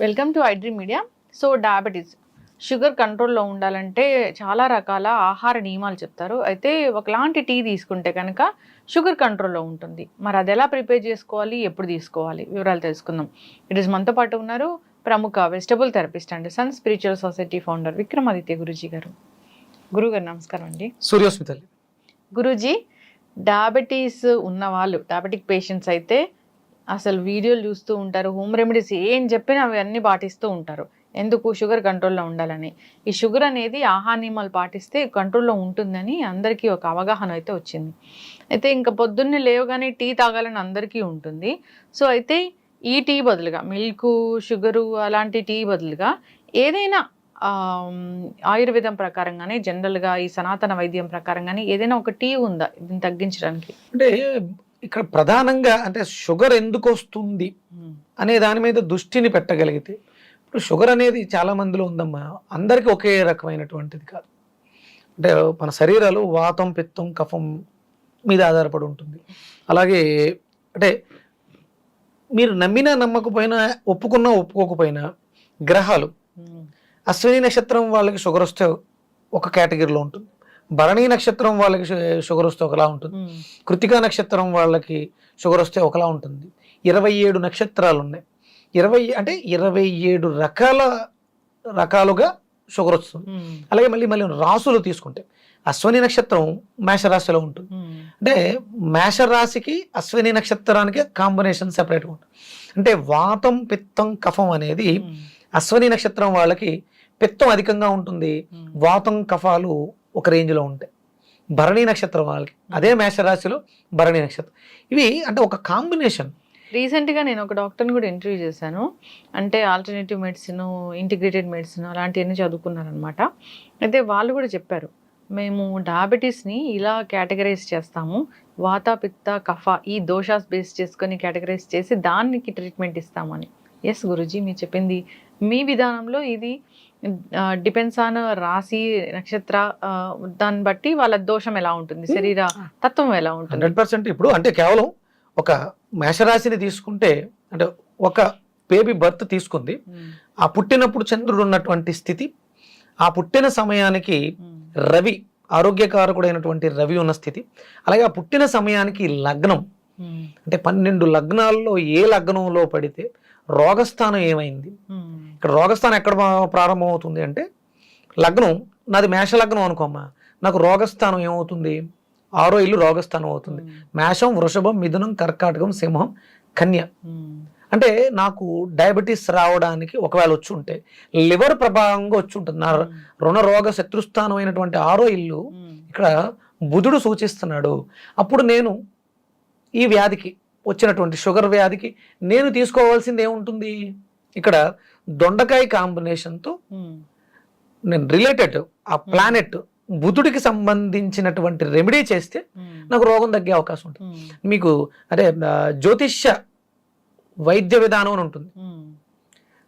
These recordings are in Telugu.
Welcome to iDream Media so diabetes sugar కంట్రోల్లో ఉండాలంటే చాలా రకాల ఆహార నియమాలు చెప్తారు. అయితే ఒకలాంటి టీ తీసుకుంటే కనుక షుగర్ కంట్రోల్లో ఉంటుంది. మరి అది ఎలా ప్రిపేర్ చేసుకోవాలి? ఎప్పుడు తీసుకోవాలి? వివరాలు తెలుసుకుందాం. ఇట్ ఇస్ మనతో పాటు ఉన్నారు ప్రముఖ vegetable therapist and sun spiritual society founder Vikramaditya Guruji గారు. గురుగారు నమస్కారం అండి. సూర్యోస్మితల్లి. గురూజీ డయాబెటీస్ ఉన్న వాళ్ళు డయాబెటిక్ పేషెంట్స్ అయితే అసలు వీడియోలు చూస్తూ ఉంటారు హోమ్ రెమెడీస్ ఏం చెప్పినా అవి అన్నీ పాటిస్తూ ఉంటారు. ఎందుకు? షుగర్ కంట్రోల్లో ఉండాలని. ఈ షుగర్ అనేది ఆహార నియమాలు పాటిస్తే కంట్రోల్లో ఉంటుందని అందరికీ ఒక అవగాహన అయితే వచ్చింది. అయితే ఇంకా పొద్దున్నే లేవగానే టీ తాగాలని అందరికీ ఉంటుంది. సో అయితే ఈ టీ బదులుగా మిల్క్ షుగరు అలాంటి టీ బదులుగా ఏదైనా ఆయుర్వేదం ప్రకారంగానే జనరల్గా ఈ సనాతన వైద్యం ప్రకారంగానే ఏదైనా ఒక టీ ఉందా? దీన్ని తగ్గించడానికి. అంటే ఇక్కడ ప్రధానంగా అంటే షుగర్ ఎందుకు వస్తుంది అనే దాని మీద దృష్టిని పెట్టగలిగితే ఇప్పుడు షుగర్ అనేది చాలా మందిలో ఉందమ్మా అందరికీ ఒకే రకమైనటువంటిది కాదు. అంటే మన శరీరాలు వాతం పిత్తం కఫం మీద ఆధారపడి ఉంటుంది. అలాగే అంటే మీరు నమ్మినా నమ్మకపోయినా ఒప్పుకున్నా ఒప్పుకోకపోయినా గ్రహాలు అశ్విని నక్షత్రం వాళ్ళకి షుగర్ వస్తే ఒక కేటగిరీలో ఉంటుంది. భరణి నక్షత్రం వాళ్ళకి షుగర్ వస్తే ఒకలా ఉంటుంది. కృతికా నక్షత్రం వాళ్ళకి షుగర్ వస్తే ఒకలా ఉంటుంది. ఇరవై ఏడు నక్షత్రాలు ఉన్నాయి. ఇరవై అంటే ఇరవై ఏడు రకాల రకాలుగా షుగర్ వస్తుంది. అలాగే మళ్ళీ మళ్ళీ రాసులు తీసుకుంటే అశ్వని నక్షత్రం మేషరాశిలో ఉంటుంది. అంటే మేషరాశికి అశ్విని నక్షత్రానికి కాంబినేషన్ సెపరేట్గా ఉంటుంది. అంటే వాతం పిత్తం కఫం అనేది అశ్వని నక్షత్రం వాళ్ళకి పిత్తం అధికంగా ఉంటుంది. వాతం కఫాలు ఒక రేంజ్లో ఉంటాయి. భరణి నక్షత్రం వాళ్ళకి. అదే మేషరాశిలో భరణి నక్షత్రం. ఇవి అంటే ఒక కాంబినేషన్. రీసెంట్గా నేను ఒక డాక్టర్ని కూడా ఇంటర్వ్యూ చేశాను. అంటే ఆల్టర్నేటివ్ మెడిసిన్ ఇంటిగ్రేటెడ్ మెడిసిన్ అలాంటివన్నీ చదువుకున్నారనమాట. అయితే వాళ్ళు కూడా చెప్పారు మేము డయాబెటీస్ని ఇలా కేటగరైజ్ చేస్తాము. వాత పిత్త కఫ ఈ దోషాస్ బేస్ చేసుకొని కేటగరైజ్ చేసి దానికి ట్రీట్మెంట్ ఇస్తామని. ఎస్ గురుజీ మీరు చెప్పింది మీ విధానంలో ఇది డిపెండ్స్ ఆన్ రాశి నక్షత్ర దాన్ని బట్టి వాళ్ళ దోషం ఎలా ఉంటుంది శరీర తత్వం ఎలా ఉంటుంది హండ్రెడ్ పర్సెంట్ ఇప్పుడు అంటే కేవలం ఒక మేషరాశిని తీసుకుంటే అంటే ఒక బేబీ బర్త్ తీసుకుంది. ఆ పుట్టినప్పుడు చంద్రుడు ఉన్నటువంటి స్థితి ఆ పుట్టిన సమయానికి. రవి ఆరోగ్యకారకుడైనటువంటి రవి ఉన్న స్థితి అలాగే ఆ పుట్టిన సమయానికి లగ్నం. అంటే పన్నెండు లగ్నాల్లో ఏ లగ్నంలో పడితే రోగస్థానం ఏమైంది. ఇక్కడ రోగస్థానం ఎక్కడ మా- ప్రారంభమవుతుంది అంటే లగ్నం నాది మేష లగ్నం అనుకోమ్మా. నాకు రోగస్థానం ఏమవుతుంది? ఆరో ఇల్లు రోగస్థానం అవుతుంది. మేషం వృషభం మిథునం కర్కాటకం సింహం కన్య. అంటే నాకు డయాబెటీస్ రావడానికి ఒకవేళ వచ్చి ఉంటే లివర్ ప్రభావంగా వచ్చి ఉంటుంది నా రుణ రోగ శత్రుస్థానం అయినటువంటి ఆరో ఇల్లు. ఇక్కడ బుధుడు సూచిస్తున్నాడు. అప్పుడు నేను ఈ వ్యాధికి వచ్చినటువంటి షుగర్ వ్యాధికి నేను తీసుకోవాల్సింది ఏముంటుంది ఇక్కడ దొండకాయ కాంబినేషన్తో. నేను రిలేటెడ్ ఆ ప్లానెట్ బుధుడికి సంబంధించినటువంటి రెమెడీ చేస్తే. నాకు రోగం తగ్గే అవకాశం ఉంటుంది. మీకు అంటే ఆ, జ్యోతిష్య వైద్య విధానం అని ఉంటుంది.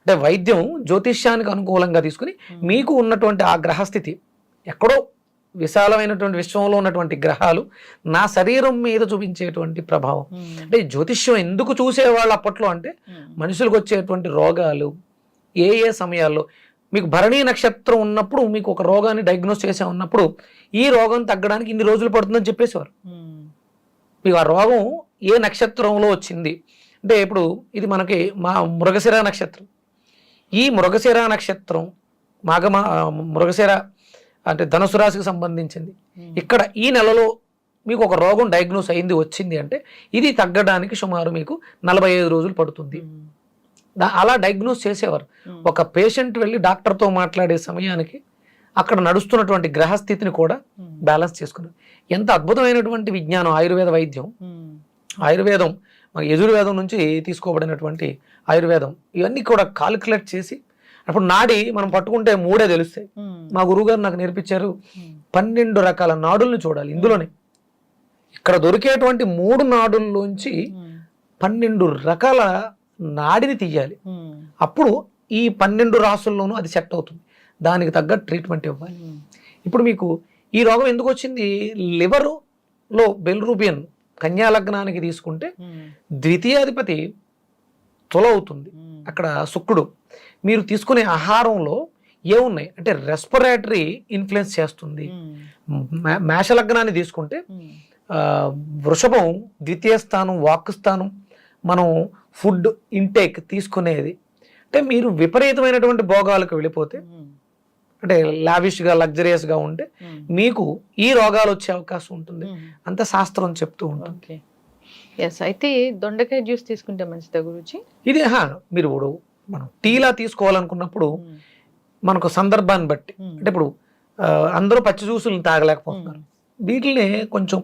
అంటే వైద్యం జ్యోతిష్యానికి అనుకూలంగా తీసుకుని. మీకు ఉన్నటువంటి ఆ గ్రహస్థితి ఎక్కడో విశాలమైనటువంటి విశ్వంలో ఉన్నటువంటి గ్రహాలు నా శరీరం మీద చూపించేటువంటి ప్రభావం మ్మ్. అంటే జ్యోతిష్యం ఎందుకు చూసేవాళ్ళు అప్పట్లో అంటే మ్మ్. మనుషులకు వచ్చేటువంటి రోగాలు ఏ ఏ సమయాల్లో మీకు భరణీ నక్షత్రం ఉన్నప్పుడు మీకు ఒక రోగాన్ని డయాగ్నోస్ చేసే ఉన్నప్పుడు ఈ రోగం తగ్గడానికి ఇన్ని రోజులు పడుతుందని చెప్పేసేవారు మ్మ్. మీకు ఆ రోగం ఏ నక్షత్రంలో వచ్చింది అంటే ఇప్పుడు ఇది మనకి మా మృగశిర నక్షత్రం ఈ మృగశిర నక్షత్రం మాఘమ మృగశిర అంటే ధనుసు రాశికి సంబంధించింది. ఇక్కడ ఈ నెలలో మీకు ఒక రోగం డయాగ్నోస్ అయింది వచ్చింది అంటే ఇది తగ్గడానికి సుమారు మీకు నలభై ఐదు రోజులు పడుతుంది అలా డయాగ్నోస్ చేసేవారు. ఒక పేషెంట్ వెళ్ళి డాక్టర్తో మాట్లాడే సమయానికి అక్కడ నడుస్తున్నటువంటి గ్రహస్థితిని కూడా. బ్యాలెన్స్ చేసుకున్నారు ఎంత అద్భుతమైనటువంటి విజ్ఞానం ఆయుర్వేద వైద్యం. ఆయుర్వేదం మన యజుర్వేదం నుంచి తీసుకోబడినటువంటి ఆయుర్వేదం ఇవన్నీ కూడా కాలిక్యులేట్ చేసి అప్పుడు నాడి మనం పట్టుకుంటే మూడే తెలుస్తాయి మ్మ్. మా గురువుగారు నాకు నేర్పించారు మ్మ్. పన్నెండు రకాల నాడుల్ని చూడాలి ఇందులోనే ఇక్కడ దొరికేటువంటి మూడు నాడుల్లోంచి మ్మ్. పన్నెండు రకాల నాడిని తీయాలి. అప్పుడు ఈ పన్నెండు రాసుల్లోనూ అది సెట్ అవుతుంది దానికి తగ్గ ట్రీట్మెంట్ ఇవ్వాలి. ఇప్పుడు మీకు ఈ రోగం ఎందుకు వచ్చింది లివర్లో బెల్రూబియన్ కన్యా లగ్నానికి తీసుకుంటే ద్వితీయాధిపతి తుల అవుతుంది అక్కడ శుక్రుడు మీరు తీసుకునే ఆహారంలో ఏమున్నాయి అంటే రెస్పిరేటరీ ఇన్ఫ్లుయెన్స్ చేస్తుంది. మేష లగ్నాన్ని తీసుకుంటే వృషభం ద్వితీయ స్థానం వాక్ స్థానం మనం ఫుడ్ ఇంటేక్ తీసుకునేది. అంటే మీరు విపరీతమైనటువంటి భోగాలకు వెళ్ళిపోతే అంటే లావిష్గా లగ్జరియస్గా ఉంటే మీకు ఈ రోగాలు వచ్చే అవకాశం ఉంటుంది. అంత శాస్త్రం చెప్తూ ఉంటుంది. ఎస్ అయితే దొండకాయ జ్యూస్ తీసుకుంటే మంచిదా గురుజీ? ఇది హా, మీరు మనం టీలా తీసుకోవాలనుకున్నప్పుడు మనకు సందర్భాన్ని బట్టి. అంటే ఇప్పుడు అందరూ పచ్చి జ్యూసులను తాగలేకపోతున్నారు. వీటిని కొంచెం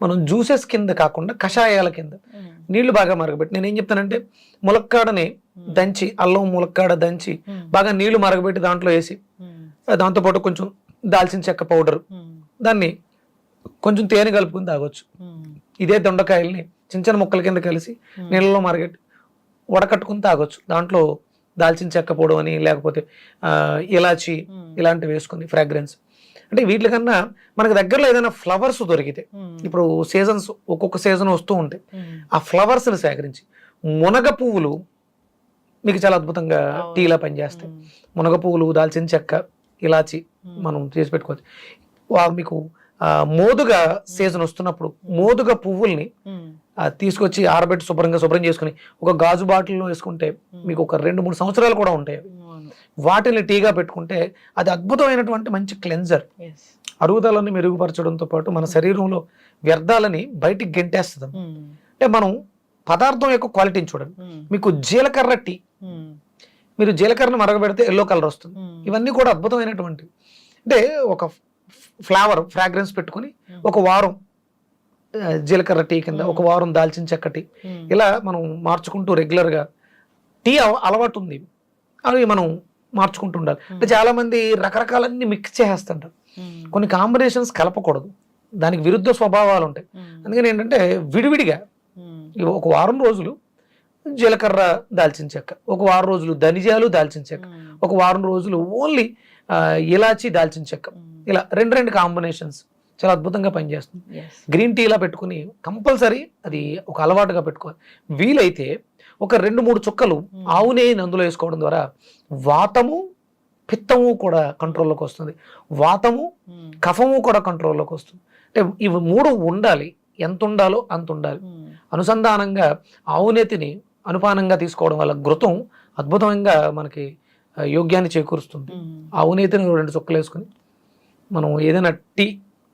మనం జ్యూసెస్ కింద కాకుండా కషాయాల కింద నీళ్ళు బాగా మరగబెట్టి నేను ఏం చెప్తానంటే ములక్కాడని దంచి అల్లం ములక్కాడ దంచి బాగా నీళ్ళు మరగబెట్టి దాంట్లో వేసి దాంతోపాటు కొంచెం దాల్చిన చెక్క పౌడర్ దాన్ని కొంచెం తేనె కలుపుకుని తాగొచ్చు. ఇదే దొండకాయల్ని చిన్న చిన్న ముక్కల కింద కలిసి నీళ్ళలో మరగట్టి వడకట్టుకుని తాగొచ్చు. దాంట్లో దాల్చిన చెక్క పొడి అని లేకపోతే ఇలాచి ఇలాంటివి వేసుకుని ఫ్రాగ్రెన్స్ అంటే వీటికన్నా మనకు దగ్గరలో ఏదైనా ఫ్లవర్స్ దొరికితే ఇప్పుడు సీజన్స్ ఒక్కొక్క సీజన్ వస్తూ ఉంటాయి ఆ ఫ్లవర్స్ని సేకరించి మునగ పువ్వులు మీకు చాలా అద్భుతంగా. టీలా పనిచేస్తాయి. మునగ పువ్వులు దాల్చిన చెక్క ఇలాచి మనం చేసి పెట్టుకోవచ్చు. మీకు మోదుగా సీజన్ వస్తున్నప్పుడు మోదుగా పువ్వుల్ని తీసుకొచ్చి ఆరబెట్టి శుభ్రంగా శుభ్రం చేసుకుని ఒక గాజు బాటిల్లో వేసుకుంటే మీకు ఒక రెండు మూడు సంవత్సరాలు కూడా ఉంటాయి. వాటిని టీగా పెట్టుకుంటే అది అద్భుతమైనటువంటి మంచి క్లెన్జర్. అరుగుదలని మెరుగుపరచడంతో పాటు మన శరీరంలో వ్యర్థాలని బయటికి గెంటేస్తుంది. అంటే మనం పదార్థం యొక్క క్వాలిటీని చూడండి. మీకు జీలకర్ర టీ. మీరు జీలకర్రను మరగబెడితే ఎల్లో కలర్ వస్తుంది. ఇవన్నీ కూడా అద్భుతమైనటువంటి అంటే ఒక ఫ్లేవర్ ఫ్రాగ్రెన్స్ పెట్టుకొని ఒక వారం జీలకర్ర టీ కింద ఒక వారం దాల్చిన చెక్క టీ. ఇలా మనం మార్చుకుంటూ రెగ్యులర్గా టీ అలవాటు ఉంది. అవి మనం మార్చుకుంటూ ఉండాలి అంటే చాలా మంది రకరకాలన్నీ మిక్స్ చేసేస్తుంటారు. కొన్ని కాంబినేషన్స్ కలపకూడదు. దానికి విరుద్ధ స్వభావాలు ఉంటాయి. అందుకని ఏంటంటే విడివిడిగా ఒక వారం రోజులు జీలకర్ర దాల్చిన చెక్క ఒక వారం రోజులు ధనిజాలు దాల్చిన చెక్క ఒక వారం రోజులు ఓన్లీ ఇలాచి దాల్చిన చెక్క. ఇలా రెండు రెండు కాంబినేషన్స్ చాలా అద్భుతంగా పనిచేస్తుంది. గ్రీన్ టీ ఇలా పెట్టుకుని కంపల్సరీ అది ఒక అలవాటుగా పెట్టుకోవాలి. వీలైతే ఒక రెండు మూడు చుక్కలు ఆవు నెయ్యిని అందులో వేసుకోవడం ద్వారా వాతము పిత్తము కూడా కంట్రోల్లోకి వస్తుంది. వాతము కఫము కూడా కంట్రోల్లోకి వస్తుంది. అంటే ఇవి మూడు ఉండాలి. ఎంత ఉండాలో అంత ఉండాలి. అనుసంధానంగా ఆవునేతిని అనుపానంగా తీసుకోవడం వల్ల ఘృతం అద్భుతంగా మనకి యోగ్యాన్ని చేకూరుస్తుంది. ఆవునేతిని రెండు చుక్కలు వేసుకుని మనం ఏదైనా టీ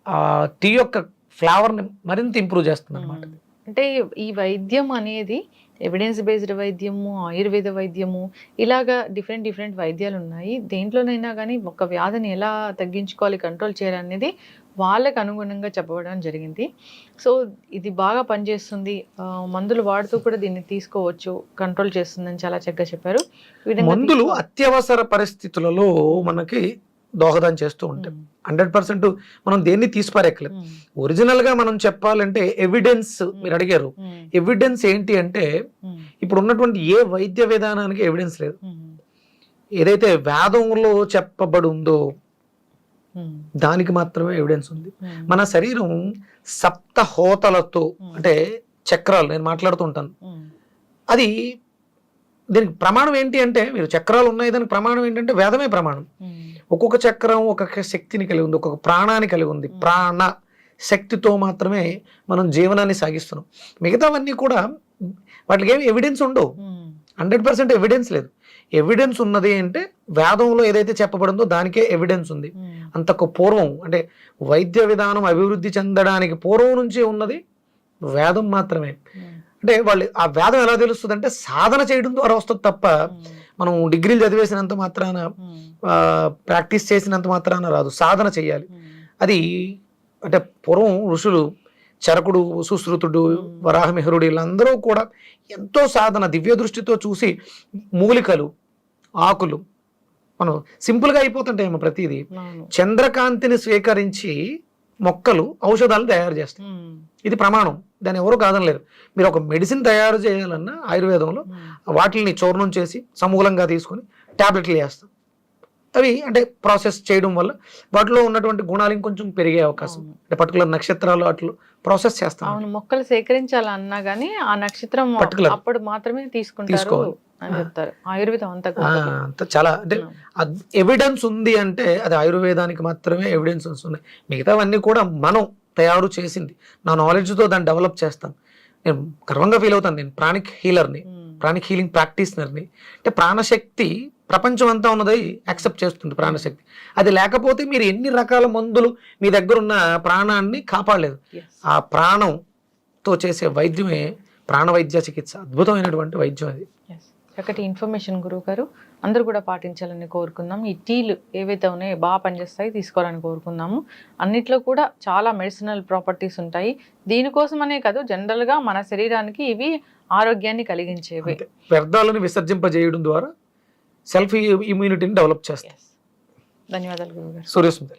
ఆ టీ యొక్క ఫ్లేవర్ని మరింత ఇంప్రూవ్ చేస్తుంది అనమాట అంటే ఈ వైద్యం అనేది ఎవిడెన్స్ బేస్డ్ వైద్యము ఆయుర్వేద వైద్యము ఇలాగా డిఫరెంట్ డిఫరెంట్ వైద్యాలు ఉన్నాయి దేంట్లోనైనా కానీ ఒక వ్యాధిని ఎలా తగ్గించుకోవాలి కంట్రోల్ చేయాలనేది వాళ్ళకి అనుగుణంగా చెప్పడం జరిగింది. సో ఇది బాగా పనిచేస్తుంది. మందులు వాడుతూ కూడా దీన్ని తీసుకోవచ్చు కంట్రోల్ చేస్తుందని చాలా చక్కగా చెప్పారు. మందులు అత్యవసర పరిస్థితులలో మనకి దోహదం చేస్తూ ఉంటాయి. హండ్రెడ్ పర్సెంట్ మనం దేన్ని తీసిపారెక్కలేదు ఒరిజినల్గా మనం చెప్పాలంటే ఎవిడెన్స్ మీరు అడిగారు. ఎవిడెన్స్ ఏంటి అంటే ఇప్పుడు ఉన్నటువంటి ఏ వైద్య విధానానికి ఎవిడెన్స్ లేదు. ఏదైతే వేదంలో చెప్పబడి ఉందో దానికి మాత్రమే ఎవిడెన్స్ ఉంది. మన శరీరం సప్త హోతలతో. అంటే చక్రాలు నేను మాట్లాడుతూ ఉంటాను. అది దీనికి ప్రమాణం ఏంటి అంటే మీరు చక్రాలు ఉన్నాయి దానికి ప్రమాణం ఏంటంటే వేదమే ప్రమాణం. ఒక్కొక్క చక్రం ఒక్కొక్క శక్తిని కలిగి ఉంది ఒక్కొక్క ప్రాణాన్ని కలిగి ఉంది. ప్రాణ శక్తితో మాత్రమే మనం జీవనాన్ని సాగిస్తున్నాం. మిగతావన్నీ కూడా వాటికి ఏమి ఎవిడెన్స్ ఉండవు. హండ్రెడ్ పర్సెంట్ ఎవిడెన్స్ లేదు. ఎవిడెన్స్ ఉన్నది అంటే వేదంలో ఏదైతే చెప్పబడిందో దానికే ఎవిడెన్స్ ఉంది. అంతకు పూర్వం అంటే వైద్య విధానం అభివృద్ధి చెందడానికి పూర్వం నుంచి ఉన్నది వేదం మాత్రమే. అంటే వాళ్ళు ఆ వేదం ఎలా తెలుస్తుంది అంటే సాధన చేయడం ద్వారా వస్తుంది తప్ప మనం డిగ్రీలు చదివేసినంత మాత్రాన ఉమ్, ప్రాక్టీస్ చేసినంత మాత్రాన రాదు. సాధన చేయాలి ఉమ్, అది అంటే పూర్వం ఋషులు చరకుడు సుశ్రుతుడు మ్మ్. వరాహమిహరుడు వీళ్ళందరూ కూడా ఎంతో సాధన దివ్య దృష్టితో చూసి మూలికలు ఆకులు మనం సింపుల్గా అయిపోతుంటాయేమో ప్రతిదీ. చంద్రకాంతిని స్వీకరించి మొక్కలు ఔషధాలు తయారు చేస్తాయి. ఇది ప్రమాణం. దాన్ని ఎవరు కాదనలేరు. మీరు ఒక మెడిసిన్ తయారు చేయాలన్నా ఆయుర్వేదంలో వాటిని చూర్ణం చేసి సమూలంగా తీసుకొని టాబ్లెట్లు వేస్తాం. అవి అంటే ప్రాసెస్ చేయడం వల్ల వాటిలో ఉన్నటువంటి గుణాలు ఇంకొంచెం పెరిగే అవకాశం. అంటే పర్టికులర్ నక్షత్రాలు అట్లు ప్రాసెస్ చేస్తాం. మొక్కలు సేకరించాలన్నా గానీ ఆ నక్షత్రం. అప్పుడు మాత్రమే తీసుకుంటారు. అని చెప్తారు. ఆయుర్వేదం అంతా చాలా అంటే ఎవిడెన్స్ ఉంది అంటే అది ఆయుర్వేదానికి మాత్రమే ఎవిడెన్స్ ఉన్నాయి మిగతావన్నీ కూడా మనం తయారు చేసింది. నా నాలెడ్జ్తో దాన్ని డెవలప్ చేస్తాను నేను గర్వంగా ఫీల్ అవుతాను. నేను ప్రాణిక్ హీలర్ని ప్రాణిక్ హీలింగ్ ప్రాక్టీస్నర్ని అంటే ప్రాణశక్తి ప్రపంచం అంతా ఉన్నది యాక్సెప్ట్ చేస్తుంది ప్రాణశక్తి. అది లేకపోతే మీరు ఎన్ని రకాల మందులు మీ దగ్గర ఉన్న ప్రాణాన్ని కాపాడలేదు. ఆ ప్రాణంతో చేసే వైద్యమే ప్రాణవైద్య చికిత్స. అద్భుతమైనటువంటి వైద్యం అది. చక్కటి ఇన్ఫర్మేషన్ గురువు గారు అందరూ కూడా పాటించాలని కోరుకుందాం. ఈ టీలు ఏవైతే ఉన్నాయో బాగా పనిచేస్తాయి తీసుకోవాలని కోరుకుందాము. అన్నిట్లో కూడా చాలా మెడిసినల్ ప్రాపర్టీస్ ఉంటాయి. దీనికోసమనే కాదు జనరల్గా మన శరీరానికి ఇవి ఆరోగ్యాన్ని కలిగించేవి. వ్యర్థాలను విసర్జింపజేయడం ద్వారా సెల్ఫ్ ఇమ్యూనిటీని డెవలప్ చేస్తాం ధన్యవాదాలు గురువు గారు